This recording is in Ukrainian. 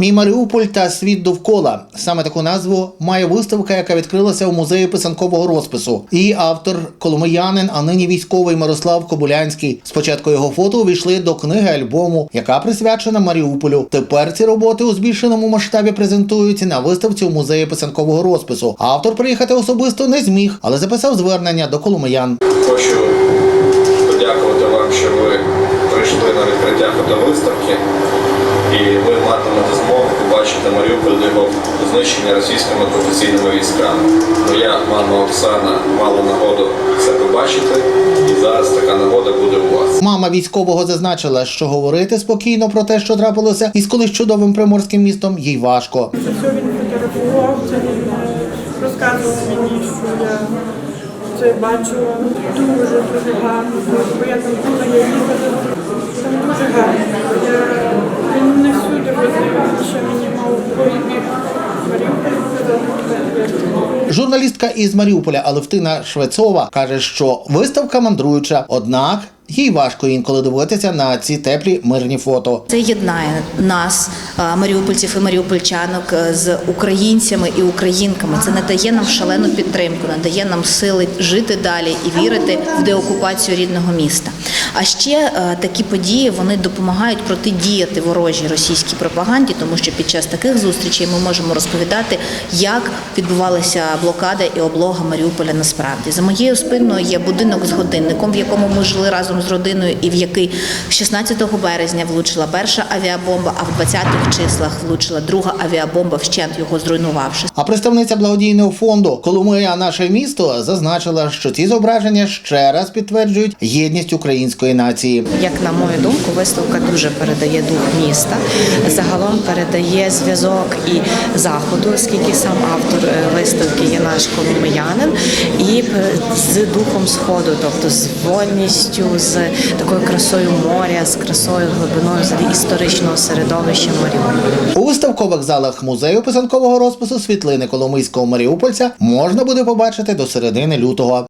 Мій Маріуполь та світ довкола. Саме таку назву має виставка, яка відкрилася у музеї писанкового розпису. Її автор коломиянин, а нині військовий Мирослав Кобулянський. Спочатку його фото увійшли до книги альбому, яка присвячена Маріуполю. Тепер ці роботи у збільшеному масштабі презентуються на виставці у музеї писанкового розпису. Автор приїхати особисто не зміг, але записав звернення до коломиян. Хочу подякувати вам, що ви прийшли на відкриття фотовиставки і ви матимете змогу побачити Маріуполь до його знищення російськими окупаційними військами. Моя мама Оксана мала нагоду це побачити, і зараз така нагода буде у вас. Мама військового зазначила, що говорити спокійно про те, що трапилося із колись чудовим приморським містом, їй важко. Це все він фотографував, це він е, розказував мені, що я це бачила дуже дуже гарно, бо я там була, я їхала, там дуже гарно. Я, він не всюди возив, що мені мав бік Маріуполь показати. Журналістка із Маріуполя Алевтина Швецова каже, що виставка мандруюча, однак їй важко інколи дивитися на ці теплі мирні фото. Це єднає нас, е, маріупольців і маріупольчанок, е, з українцями і українками. Це не дає нам шалену підтримку, не дає нам сили жити далі і вірити в деокупацію рідного міста. А ще е, такі події вони допомагають протидіяти ворожій російській пропаганді, тому що під час таких зустрічей ми можемо розповідати, як відбувалася блокада і облога Маріуполя насправді. За моєю спиною є будинок з годинником, в якому ми жили разом з родиною, і в який 16 березня влучила перша авіабомба, а в 20-х числах влучила друга авіабомба, вщент його зруйнувавши. А представниця благодійного фонду Коломия наше місто зазначила, що ці зображення ще раз підтверджують єдність української нації. Як на мою думку, виставка дуже передає дух міста. Загалом передає зв'язок і заходу, оскільки сам автор е, виставки є наш коломиянин, і з духом сходу, тобто з вольністю, з такою красою моря, з красою глибиною з історичного середовища Маріуполя. У виставкових залах музею писанкового розпису світлини коломийського маріупольця можна буде побачити до середини лютого.